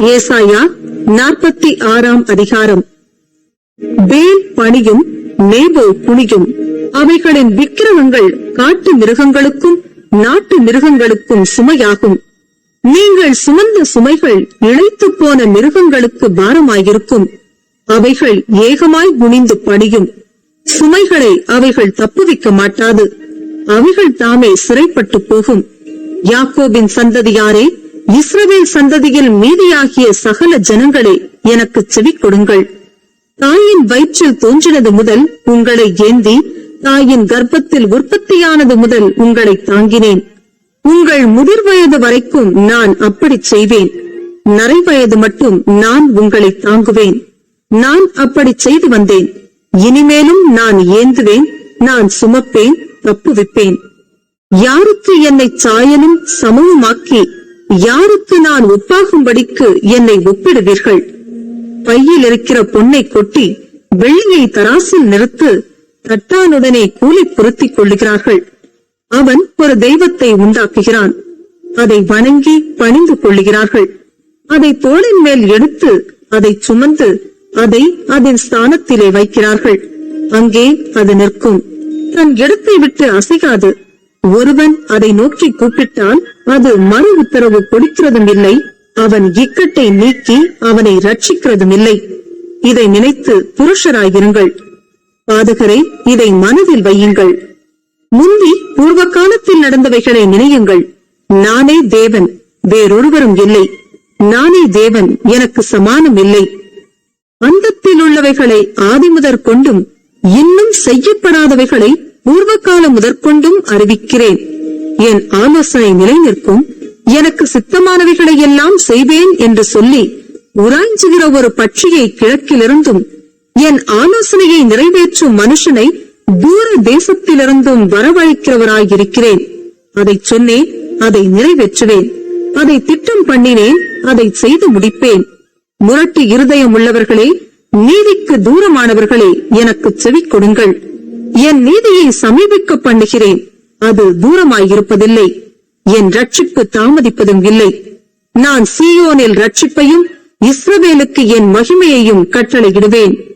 ஏசாயா நாற்பத்தி ஆறாம் அதிகாரம். வேல் பணியும் நேபோ குனியும் அவைகளின் விக்கிரகங்கள் காட்டு மிருகங்களுக்கும் நாட்டு மிருகங்களுக்கும் சுமையாகும். நீங்கள் சுமந்த சுமைகள் இழைத்து போன மிருகங்களுக்கு பாரமாயிருக்கும். அவைகள் ஏகமாய் குனிந்து பணியும். சுமைகளை அவைகள் தப்புவிக்க மாட்டாது. அவைகள் தாமே சிறைப்பட்டு போகும். யாக்கோபின் சந்ததியாரே இஸ்ரவேல் சந்ததியில் மீதியாகிய சகல ஜனங்களே எனக்கு செவி கொடுங்கள். தாயின் வயிற்றில் தோன்றினது முதல் உங்களை ஏந்தி தாயின் கர்ப்பத்தில் உற்பத்தியானது முதல் உங்களை தாங்கினேன். உங்கள் முதிர் வயது வரைக்கும் நான் அப்படி செய்வேன். நரை வயது மட்டும் நான் உங்களை தாங்குவேன். நான் அப்படி செய்து வந்தேன். இனிமேலும் நான் ஏந்துவேன் நான் சுமப்பேன் தப்புவிப்பேன். யாருக்கு என்னை சாயலும் சமவுமாக்கி யாருக்கு நான் ஒப்பாகும்படிக்கு என்னை ஒப்பிடுவீர்கள்? பையில் இருக்கிற பொன்னை கொட்டி வெள்ளியை தராசில் நிறுத்து தட்டானுடனே கூலி பொருத்திக் கொள்ளுகிறார்கள். அவன் ஒரு தெய்வத்தை உண்டாக்குகிறான். அதை வணங்கி பணிந்து கொள்ளுகிறார்கள். அதை தோளின் மேல் எடுத்து அதை சுமந்து அதை அதன் ஸ்தானத்திலே வைக்கிறார்கள். அங்கே அது நிற்கும். தன் இடத்தை விட்டு அசைகாது ஒருவன் அதை நோக்கி கூப்பிட்டால் அது மறு உத்தரவு கொடுக்கிறதும் இல்லை. அவன் இக்கட்டை நீக்கி அவனை ரட்சிக்கிறதும் இல்லை. இதை நினைத்து புருஷராயிருங்கள். பாதகரை இதை மனதில் வையுங்கள். முந்தி பூர்வ காலத்தில் நடந்தவைகளை நினையுங்கள். நானே தேவன் வேறொருவரும் இல்லை. நானே தேவன் எனக்கு சமானம் இல்லை. அந்தத்தில் உள்ளவைகளை ஆதிமுதற் கொண்டும் இன்னும் செய்யப்படாதவைகளை பூர்வகால முதற்கொண்டும் அறிவிக்கிறேன். என் ஆலோசனை நிலை நிற்கும் எனக்கு சித்தமானவைகளை எல்லாம் செய்வேன் என்று சொல்லி உராய்ஞ்சுகிற ஒரு பட்சியை கிழக்கிலிருந்தும் என் ஆலோசனையை நிறைவேற்றும் மனுஷனை தூர தேசத்திலிருந்தும் வரவழைக்கிறவராயிருக்கிறேன். அதை சொன்னேன் அதை நிறைவேற்றுவேன். அதை திட்டம் பண்ணினேன் அதை செய்து முடிப்பேன். முரட்டு இருதயம் உள்ளவர்களே நீதிக்கு தூரமானவர்களே எனக்கு செவி கொடுங்கள் என் நீதியை சமீபிக்க பண்ணுகிறேன். அது தூரமாயிருப்பதில்லை. என் ரட்சிப்பு தாமதிப்பதும் இல்லை. நான் சீயோனில் ரட்சிப்பையும் இஸ்ரவேலுக்கு என் மகிமையையும் கட்டளையிடுவேன்.